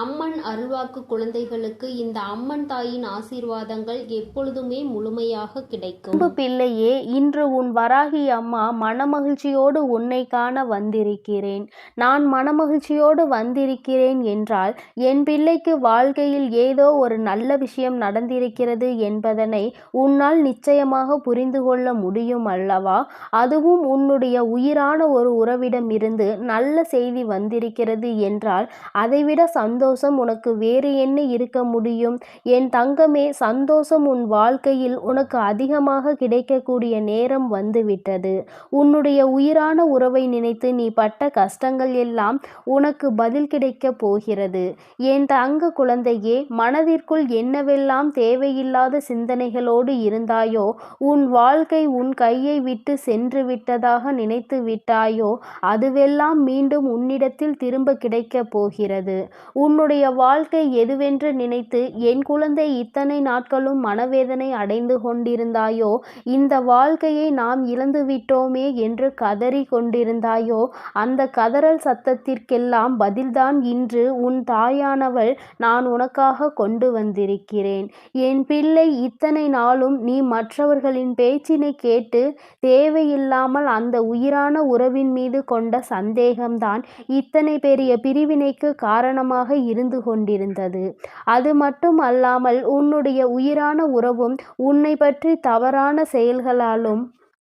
அம்மன் அருள்வாக்கு குழந்தைகளுக்கு இந்த அம்மன் தாயின் ஆசீர்வாதங்கள் எப்பொழுதுமே முழுமையாக கிடைக்கும். பிள்ளையே இன்று உன் வராகி அம்மா மனமகிழ்ச்சியோடு உன்னை காண வந்திருக்கிறேன். நான் மனமகிழ்ச்சியோடு வந்திருக்கிறேன் என்றால் என் பிள்ளைக்கு வாழ்க்கையில் ஏதோ ஒரு நல்ல விஷயம் நடந்திருக்கிறது என்பதனை உன்னால் நிச்சயமாக புரிந்து கொள்ள முடியும் அல்லவா? அதுவும் உன்னுடைய உயிரான ஒரு உறவிடம் இருந்து நல்ல செய்தி வந்திருக்கிறது என்றால் அதைவிட சந்தோஷம் உனக்கு வேறு என்ன இருக்க முடியும்? என் தங்கமே சந்தோஷம் உன் வாழ்க்கையில் உனக்கு அதிகமாக கிடைக்கக்கூடிய நேரம் வந்துவிட்டது. உன்னுடைய உயிரான உறவை நினைத்து நீ பட்ட கஷ்டங்கள் எல்லாம் உனக்கு பதில் கிடைக்கப் போகிறது. என் தங்க குழந்தையே மனதிற்குள் என்னவெல்லாம் தேவையில்லாத சிந்தனைகளோடு இருந்தாயோ உன் வாழ்க்கை உன் கையை விட்டு சென்று விட்டதாக நினைத்து விட்டாயோ அதுவெல்லாம் மீண்டும் உன்னிடத்தில் திரும்ப கிடைக்கப் போகிறது. உன் உன்னுடைய வாழ்க்கை எதுவென்று நினைத்து என் குழந்தை இத்தனை நாட்களும் மனவேதனை அடைந்து கொண்டிருந்தாயோ? இந்த வாழ்க்கையை நாம் இழந்து விட்டோமே என்று கதறி கொண்டிருந்தாயோ? அந்த கதறல் சத்தத்திற்கெல்லாம் பதில்தான் இன்று உன் தாயானவள் நான் உனக்காக கொண்டு வந்திருக்கிறேன். என் பிள்ளை இத்தனை நாளும் நீ மற்றவர்களின் பேச்சினை கேட்டு தேவையில்லாமல் அந்த உயிரான உறவின் மீது கொண்ட சந்தேகம்தான். இத்தனை பெரிய பிரிவினைக்கு காரணமாக இருந்து கொண்டிருந்தது. அது மட்டும் அல்லாமல் உன்னுடைய உயிரான உறவும் உன்னை பற்றி தவறான செயல்களாலும்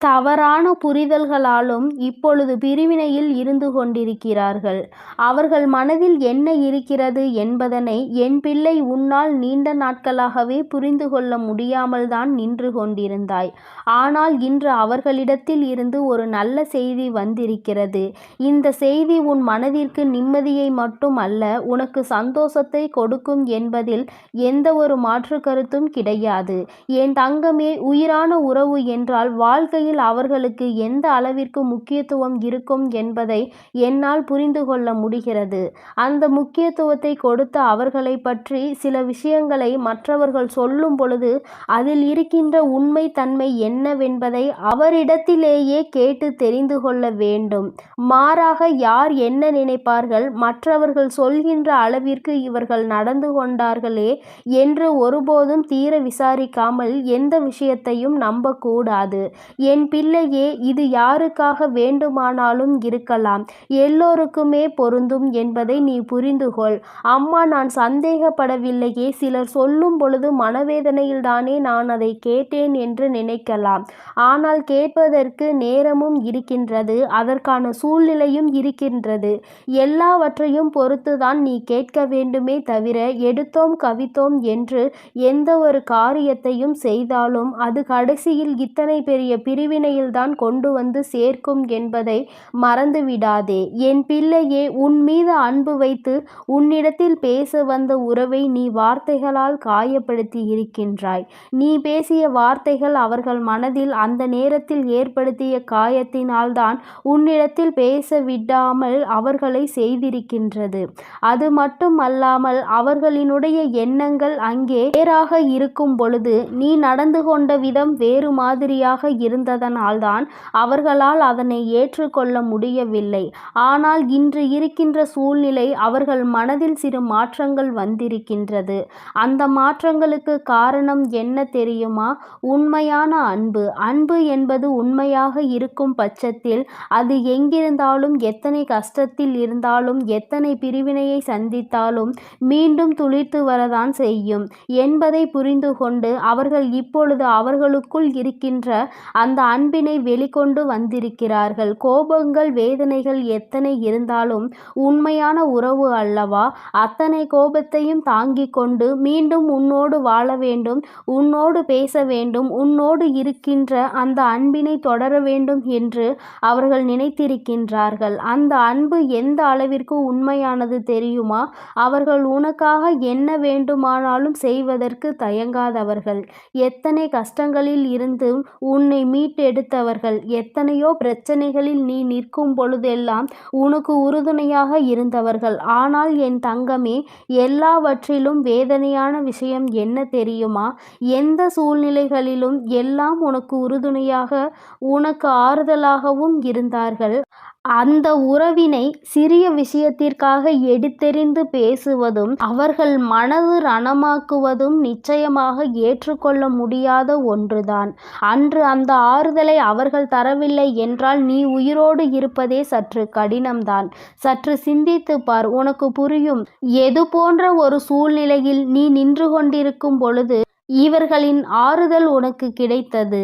தவறான புரிதல்களாலும் இப்பொழுது பிரிவினையில் இருந்து கொண்டிருக்கிறார்கள். அவர்கள் மனதில் என்ன இருக்கிறது என்பதனை என் பிள்ளை உன்னால் நீண்ட நாட்களாகவே புரிந்து கொள்ள முடியாமல் தான் நின்று கொண்டிருந்தாய். ஆனால் இன்று அவர்களிடத்தில் இருந்து ஒரு நல்ல செய்தி வந்திருக்கிறது. இந்த செய்தி உன் மனதிற்கு நிம்மதியை மட்டும் அல்ல உனக்கு சந்தோஷத்தை கொடுக்கும் என்பதில் எந்த ஒரு மாற்று கருத்தும் கிடையாது. என் தங்கமே உயிரான உறவு என்றால் வாழ்க்கையில் வாழ்க்கையில் அவர்களுக்கு எந்த அளவிற்கு முக்கியத்துவம் இருக்கும் என்பதை என்னால் புரிந்து கொள்ள முடிகிறது. அந்த முக்கியத்துவத்தை கொடுத்த அவர்களை பற்றி சில விஷயங்களை மற்றவர்கள் சொல்லும் பொழுது அதில் இருக்கின்ற உண்மை தன்மை என்னவென்பதை அவரிடத்திலேயே கேட்டு தெரிந்து கொள்ள வேண்டும். மாறாக யார் என்ன நினைப்பார்கள்? மற்றவர்கள் சொல்கின்ற அளவிற்கு இவர்கள் நடந்து கொண்டார்களே என்று ஒருபோதும் தீர விசாரிக்காமல் எந்த விஷயத்தையும் நம்பக்கூடாது. என் என் பிள்ளையே இது யாருக்காக வேண்டுமானாலும் இருக்கலாம். எல்லோருக்குமே பொருந்தும் என்பதை நீ புரிந்து கொள் அம்மா நான் சந்தேகப்படவில்லையே. சிலர் சொல்லும் பொழுது மனவேதனையில்தானே நான் அதை கேட்டேன் என்று நினைக்கலாம். ஆனால் கேட்பதற்கு நேரமும் இருக்கின்றது அதற்கான சூழ்நிலையும் இருக்கின்றது. எல்லாவற்றையும் பொறுத்துதான் நீ கேட்க வேண்டுமே தவிர எடுத்தோம் கவித்தோம் என்று எந்த ஒரு காரியத்தையும் செய்தாலும் அது கடைசியில் இத்தனை பெரிய பிரி பிரிவினையில்தான் கொண்டு வந்து சேர்க்கும் என்பதை மறந்துவிடாதே. என் பிள்ளையே உன் மீது அன்பு வைத்து உன்னிடத்தில் பேச வந்த உறவை நீ வார்த்தைகளால் காயப்படுத்தி இருக்கின்றாய். நீ பேசிய வார்த்தைகள் அவர்கள் மனதில் அந்த நேரத்தில் ஏற்படுத்திய காயத்தினால்தான் உன்னிடத்தில் பேச விடாமல் அவர்களை செய்திருக்கின்றது. அது மட்டும் அல்லாமல் அவர்களினுடைய எண்ணங்கள் அங்கே வேறாக இருக்கும் பொழுது நீ நடந்து கொண்ட விதம் வேறு மாதிரியாக இருந்த இருந்ததனால்தான் அவர்களால் அதனை ஏற்றுக்கொள்ள முடியவில்லை. ஆனால் இன்று இருக்கின்ற சூழ்நிலை அவர்கள் மனதில் சிறு மாற்றங்கள் வந்திருக்கின்றது. அந்த மாற்றங்களுக்கு காரணம் என்ன தெரியுமா? உண்மையான அன்பு. அன்பு என்பது உண்மையாக இருக்கும் பட்சத்தில் அது எங்கிருந்தாலும் எத்தனை கஷ்டத்தில் இருந்தாலும் எத்தனை பிரிவினையை சந்தித்தாலும் மீண்டும் துளிர்த்து வரதான் செய்யும். என்பதை புரிந்து கொண்டு அவர்கள் இப்பொழுது அவர்களுக்குள் இருக்கின்ற அந்த அன்பினை வெளிக்கொண்டு வந்திருக்கிறார்கள். கோபங்கள் வேதனைகள் எத்தனை இருந்தாலும் உண்மையான உறவு அல்லவா? அத்தனை கோபத்தையும் தாங்கிக் கொண்டு மீண்டும் உன்னோடு வாழ வேண்டும் உன்னோடு பேச வேண்டும் உன்னோடு இருக்கின்ற அந்த அன்பினை தொடர வேண்டும் என்று அவர்கள் நினைத்திருக்கின்றார்கள். அந்த அன்பு எந்த அளவிற்கு உண்மையானது தெரியுமா? அவர்கள் உனக்காக என்ன வேண்டுமானாலும் செய்வதற்கு தயங்காதவர்கள். எத்தனை கஷ்டங்களில் இருந்து உன்னை மீட் மீட்டெடுத்தவர்கள். எத்தனையோ பிரச்சனைகளில் நீ நிற்கும் பொழுதெல்லாம் உனக்கு உறுதுணையாக இருந்தவர்கள். ஆனால் என் தங்கமே எல்லாவற்றிலும் வேதனையான விஷயம் என்ன தெரியுமா? எந்த சூழ்நிலைகளிலும் எல்லாம் உனக்கு உறுதுணையாக உனக்கு ஆறுதலாகவும் இருந்தார்கள். அந்த உறவினை சிறிய விஷயத்திற்காக எடுத்தெறிந்து பேசுவதும் அவர்கள் மனது ரணமாக்குவதும் நிச்சயமாக ஏற்றுக்கொள்ள முடியாத ஒன்றுதான். அன்று அந்த ஆறுதலை அவர்கள் தரவில்லை என்றால் நீ உயிரோடு இருப்பதே சற்று கடினம்தான். சற்று சிந்தித்துப் பார் உனக்கு புரியும். எது போன்ற ஒரு சூழ்நிலையில் நீ நின்று கொண்டிருக்கும் பொழுது இவர்களின் ஆறுதல் உனக்கு கிடைத்தது.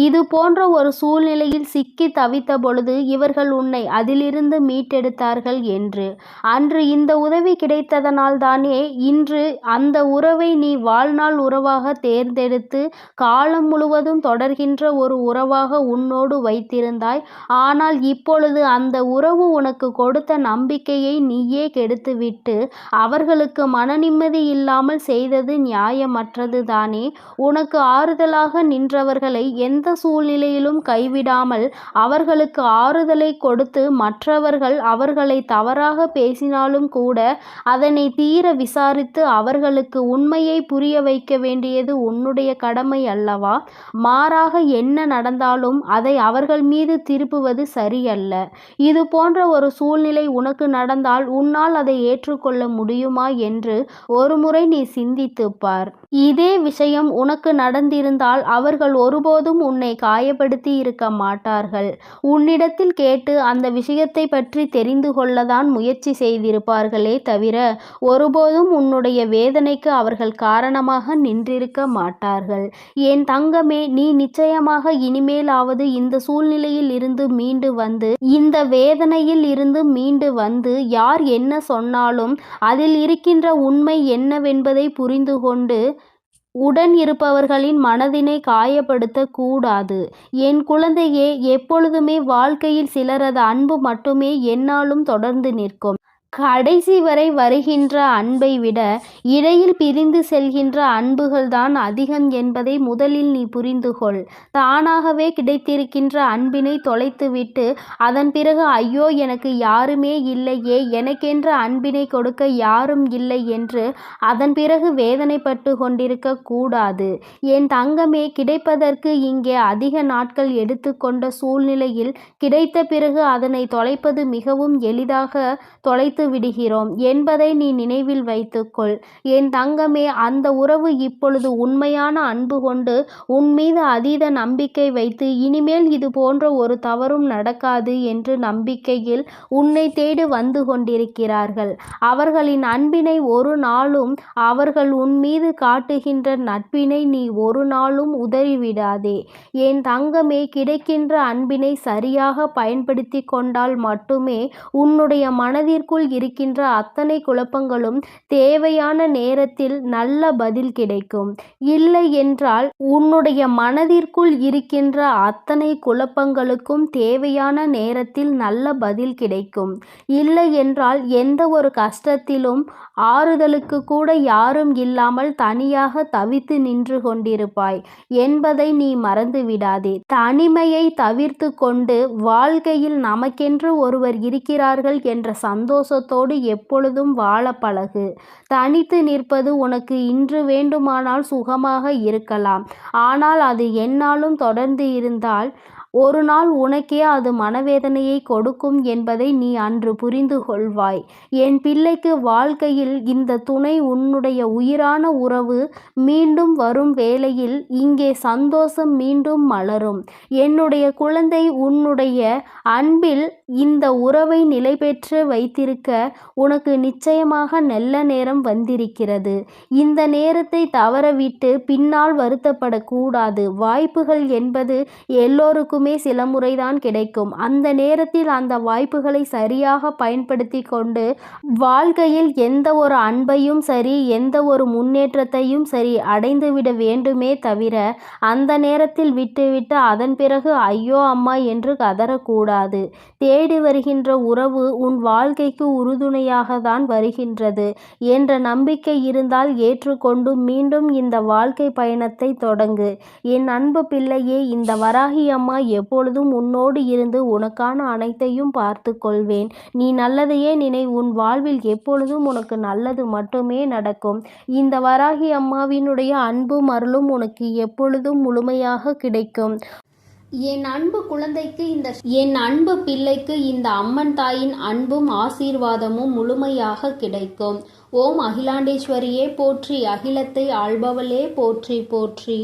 இது போன்ற ஒரு சூழ்நிலையில் சிக்கி தவித்த பொழுது இவர்கள் உன்னை அதிலிருந்து மீட்டெடுத்தார்கள் என்று. அன்று இந்த உதவி கிடைத்ததனால் தானே இன்று அந்த உறவை நீ வாழ்நாள் உறவாக தேர்ந்தெடுத்து காலம் முழுவதும் தொடர்கின்ற ஒரு உறவாக உன்னோடு வைத்திருந்தாய். ஆனால் இப்பொழுது அந்த உறவு உனக்கு கொடுத்த நம்பிக்கையை நீயே கெடுத்துவிட்டு அவர்களுக்கு மன நிம்மதி இல்லாமல் செய்தது நியாயமற்றது தானே உனக்கு ஆறுதலாக நின்றவர்களை எந்த சூழ்நிலையிலும் கைவிடாமல் அவர்களுக்கு ஆறுதலை கொடுத்து மற்றவர்கள் அவர்களை தவறாக பேசினாலும் கூட அதனை தீர விசாரித்து அவர்களுக்கு உண்மையை புரிய வைக்க வேண்டியது உன்னுடைய கடமை அல்லவா? மாறாக என்ன நடந்தாலும் அதை அவர்கள் மீது திருப்புவது சரியல்ல. இது போன்ற ஒரு சூழ்நிலை உனக்கு நடந்தால் உன்னால் அதை ஏற்றுக்கொள்ள முடியுமா என்று ஒருமுறை நீ சிந்தித்துப்பார் இதே விஷயம் உனக்கு நடந்திருந்தால் அவர்கள் ஒருபோதும் உன்னை காயப்படுத்தி இருக்க மாட்டார்கள். உன்னிடத்தில் கேட்டு அந்த விஷயத்தை பற்றி தெரிந்து கொள்ளதான் முயற்சி செய்திருப்பார்களே தவிர ஒருபோதும் உன்னுடைய வேதனைக்கு அவர்கள் காரணமாக நின்றிருக்க மாட்டார்கள். என் தங்கமே நீ நிச்சயமாக இனிமேலாவது இந்த சூழ்நிலையில் இருந்து மீண்டு வந்து இந்த வேதனையில் இருந்து மீண்டு வந்து யார் என்ன சொன்னாலும் அதில் இருக்கின்ற உண்மை என்னவென்பதை புரிந்து கொண்டு உடன் இருப்பவர்களின் மனதினை காயப்படுத்தக் கூடாது என் குழந்தையே எப்பொழுதுமே வாழ்க்கையில் சிலரது அன்பு மட்டுமே என்னாலும் தொடர்ந்து நிற்கும். கடைசி வரை வருகின்ற அன்பை விட இடையில் பிரிந்து செல்கின்ற அன்புகள்தான் அதிகம் என்பதை முதலில் நீ புரிந்து கொள் தானாகவே கிடைத்திருக்கின்ற அன்பினை தொலைத்துவிட்டு அதன் பிறகு ஐயோ எனக்கு யாருமே இல்லையே எனக்கென்ற அன்பினை கொடுக்க யாரும் இல்லை என்று அதன் பிறகு வேதனைப்பட்டு கொண்டிருக்க கூடாது. என் தங்கமே கிடைப்பதற்கு இங்கே அதிக நாட்கள் எடுத்துக்கொண்ட சூழ்நிலையில் கிடைத்த பிறகு அதனை தொலைப்பது மிகவும் எளிதாக தொலைத்து விடுகிறோம். என்பதை நீ நினைவில் வைத்துக்கொள். என் தங்கமே அந்த உறவு இப்பொழுது உண்மையான அன்பு கொண்டு உன் மீது அதீத நம்பிக்கை வைத்து இனிமேல் இது போன்ற ஒரு தவறும் நடக்காது என்று நம்பிக்கையில் உன்னை தேடி வந்து கொண்டிருக்கிறார்கள். அவர்களின் அன்பினை ஒரு நாளும் அவர்கள் உன் மீது காட்டுகின்ற நட்பினை நீ ஒரு நாளும் உதறிவிடாதே. என் தங்கமே கிடைக்கின்ற அன்பினை சரியாக பயன்படுத்தி கொண்டால் மட்டுமே உன்னுடைய மனதிற்குள் இருக்கின்ற அத்தனை குழப்பங்களும் தேவையான நேரத்தில் நல்ல பதில் கிடைக்கும். இல்லை என்றால் உன்னுடைய மனதிற்குள் இருக்கின்ற அத்தனை குழப்பங்களுக்கும் தேவையான நேரத்தில் நல்ல பதில் கிடைக்கும். இல்லை என்றால் எந்த ஒரு கஷ்டத்திலும் ஆறுதலுக்கு கூட யாரும் இல்லாமல் தனியாக தவித்து நின்று கொண்டிருப்பாய். என்பதை நீ மறந்து விடாதே தனிமையை தவிர்த்து கொண்டு வாழ்க்கையில் நமக்கென்று ஒருவர் இருக்கிறார்கள் என்ற சந்தோஷத்தோடு எப்பொழுதும் வாழ பழகு. தனித்து நிற்பது உனக்கு இன்று வேண்டுமானால் சுகமாக இருக்கலாம். ஆனால் அது என்னாலும் தொடர்ந்து இருந்தால் ஒரு நாள் உனக்கே அது மனவேதனையை கொடுக்கும் என்பதை நீ அன்று புரிந்து கொள்வாய். என் பிள்ளைக்கு வாழ்க்கையில் இந்த துணை உன்னுடைய உயிரான உறவு மீண்டும் வரும் வேளையில் இங்கே சந்தோஷம் மீண்டும் மலரும். என்னுடைய குழந்தை உன்னுடைய அன்பில் இந்த உறவை நிலைபெற்று வைத்திருக்க உனக்கு நிச்சயமாக நல்ல நேரம் வந்திருக்கிறது. இந்த நேரத்தை தவறவிட்டு பின்னால் வருத்தப்படக்கூடாது. வாய்ப்புகள் என்பது எல்லோருக்கும் வாய்ப்புமே சில முறைதான் கிடைக்கும். அந்த நேரத்தில் அந்த வாய்ப்புகளை சரியாக பயன்படுத்தி கொண்டு வாழ்க்கையில் எந்த ஒரு அன்பையும் சரி எந்த ஒரு முன்னேற்றத்தையும் சரி அடைந்துவிட வேண்டுமே தவிர அந்த நேரத்தில் விட்டுவிட்டு அதன் பிறகு ஐயோ அம்மா என்று கதறக்கூடாது. தேடி வருகின்ற உறவு உன் வாழ்க்கைக்கு உறுதுணையாக தான் வருகின்றது என்ற நம்பிக்கை இருந்தால் ஏற்றுக்கொண்டு மீண்டும் இந்த வாழ்க்கை பயணத்தை தொடங்கு. என் அன்பு பிள்ளையே இந்த வராகி அம்மா எப்பொழுதும் உன்னோடு இருந்து உனக்கான அனைத்தையும் பார்த்து கொள்வேன். நீ நல்லதையே நினை உன் வாழ்வில் எப்பொழுதும் உனக்கு நல்லது மட்டுமே நடக்கும். இந்த வராகி அம்மாவினுடைய அன்பும் அருளும் உனக்கு எப்பொழுதும் முழுமையாக கிடைக்கும். என் அன்பு குழந்தைக்கு இந்த என் அன்பு பிள்ளைக்கு இந்த அம்மன் தாயின் அன்பும் ஆசீர்வாதமும் முழுமையாக கிடைக்கும். ஓம் அகிலாண்டேஸ்வரியே போற்றி அகிலத்தை ஆள்பவளே போற்றி போற்றி.